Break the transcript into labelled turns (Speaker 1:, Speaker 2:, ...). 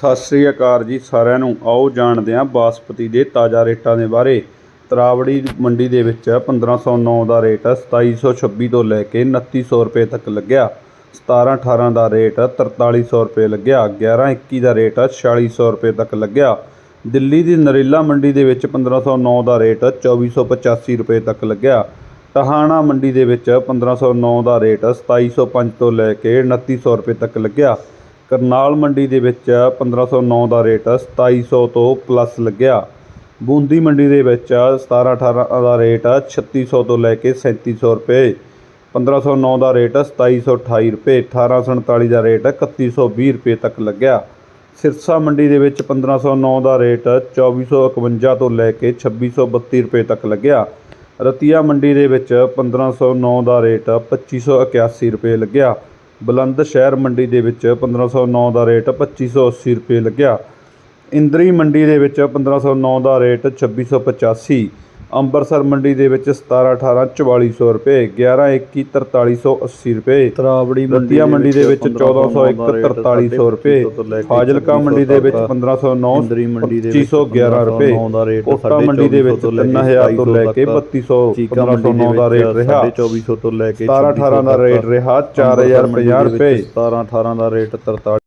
Speaker 1: ਸਤਿ ਸ੍ਰੀ ਅਕਾਲ ਜੀ ਸਾਰਿਆਂ ਨੂੰ। ਆਓ ਜਾਣਦੇ ਹਾਂ ਬਾਸਪਤੀ ਦੇ ਤਾਜ਼ਾ ਰੇਟਾਂ ਦੇ ਬਾਰੇ। ਤਰਾਵੜੀ ਮੰਡੀ ਦੇ ਵਿੱਚ 1509 ਦਾ ਰੇਟ 2726 ਤੋਂ ਲੈ ਕੇ 2900 ਰੁਪਏ ਤੱਕ ਲੱਗਿਆ। 17 18 ਦਾ ਰੇਟ 4300 ਰੁਪਏ ਲੱਗਿਆ। 11 21 ਦਾ ਰੇਟ 4600 ਰੁਪਏ ਤੱਕ ਲੱਗਿਆ। ਦਿੱਲੀ ਦੀ ਨਰੇਲਾ ਮੰਡੀ ਦੇ ਵਿੱਚ 1509 ਦਾ ਰੇਟ 2485 ਰੁਪਏ ਤੱਕ ਲੱਗਿਆ। ਟਹਾਣਾ ਮੰਡੀ ਦੇ ਵਿੱਚ 1509 ਦਾ ਰੇਟ 2705 ਤੋਂ ਲੈ ਕੇ 2900 ਰੁਪਏ ਤੱਕ ਲੱਗਿਆ। ਕਰਨਾਲ ਮੰਡੀ ਦੇ ਵਿੱਚ 1509 ਦਾ ਰੇਟ 2700 ਤੋਂ ਪਲੱਸ ਲੱਗਿਆ। ਬੂੰਦੀ ਮੰਡੀ ਦੇ ਵਿੱਚ 17 18 ਦਾ ਰੇਟ 3600 ਤੋਂ ਲੈ ਕੇ 3700 ਰੁਪਏ। 1509 ਦਾ ਰੇਟ 2728 ਰੁਪਏ। 1847 ਦਾ ਰੇਟ 3120 ਰੁਪਏ ਤੱਕ ਲੱਗਿਆ। ਸਿਰਸਾ ਮੰਡੀ ਦੇ ਵਿੱਚ 1509 ਦਾ ਰੇਟ 2451 ਤੋਂ ਲੈ ਕੇ 2632 ਰੁਪਏ ਤੱਕ ਲੱਗਿਆ। ਰਤੀਆ ਮੰਡੀ ਦੇ ਵਿੱਚ 1509 ਦਾ ਰੇਟ 2581 ਰੁਪਏ ਲੱਗਿਆ। ਬੁਲੰਦ ਸ਼ਹਿਰ ਮੰਡੀ ਦੇ ਵਿੱਚ 1509 ਦਾ ਰੇਟ 2580 ਰੁਪਏ ਲੱਗਿਆ। ਇੰਦਰੀ ਮੰਡੀ ਦੇ ਵਿੱਚ 1509 ਦਾ ਰੇਟ 2685 ਅੰਮ੍ਰਿਤਸਰ ਮੰਡੀ ਦੇ ਵਿੱਚ 17 18 4400 ਰੁਪਏ 11 21 4380 ਰੁਪਏ
Speaker 2: ਤਰਾਵੜੀ
Speaker 1: ਰਤੀਆ ਮੰਡੀ ਦੇ ਵਿੱਚ 1401 4300 ਰੁਪਏ ਫਾਜ਼ਿਲਕਾ ਮੰਡੀ ਦੇ ਵਿੱਚ 1509
Speaker 2: ਇੰਦਰੀ ਮੰਡੀ ਦੇ ਵਿੱਚ
Speaker 1: 2511 ਰੁਪਏ
Speaker 2: 1509 ਦਾ ਰੇਟ
Speaker 1: ਕੋਟਾ ਮੰਡੀ ਦੇ ਵਿੱਚ 3000 ਤੋਂ ਲੈ ਕੇ 3200
Speaker 2: ਚੀਕਾ ਮੰਡੀ
Speaker 1: 1509 ਦਾ ਰੇਟ ਰਿਹਾ।
Speaker 2: 2400 ਤੋਂ ਲੈ ਕੇ
Speaker 1: 17 18 ਦਾ ਰੇਟ ਰਿਹਾ 4050 ਰੁਪਏ।
Speaker 2: 17 18 ਦਾ ਰੇਟ 43